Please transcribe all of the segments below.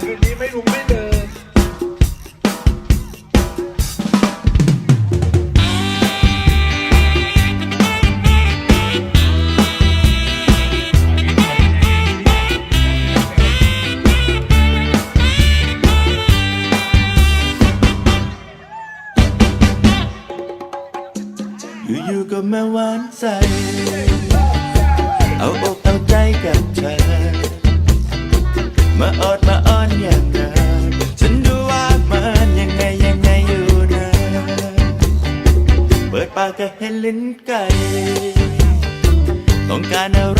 คืนนี้ไม่ลุงไม่เดินอยู่ๆก็มาหวานใจเอาอกเอาากะเห็นลิ้นไก่ต้องการอะไร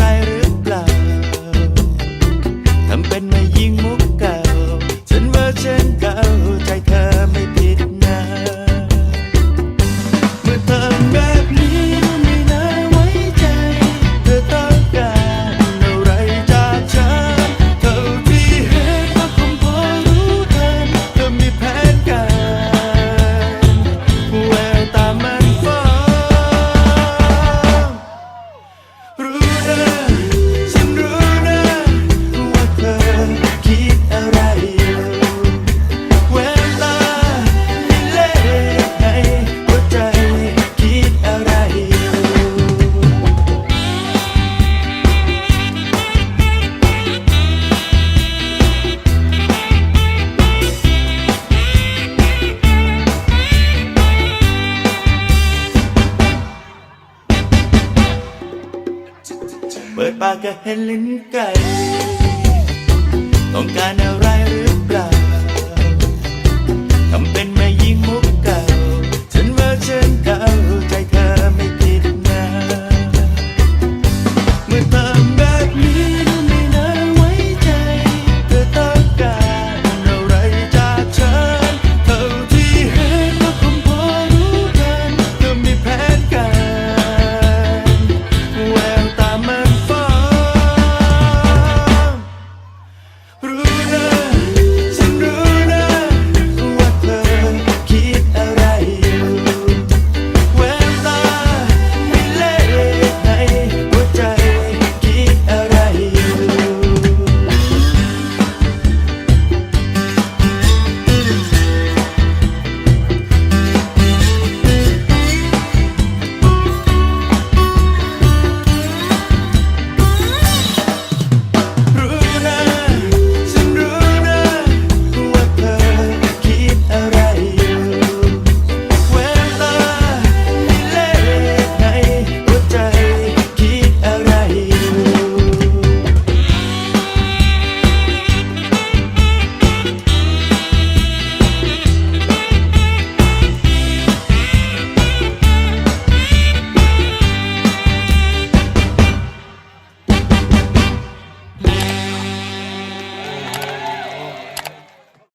ปากก็เฮลินไก่ต้องการอะไรหรือเป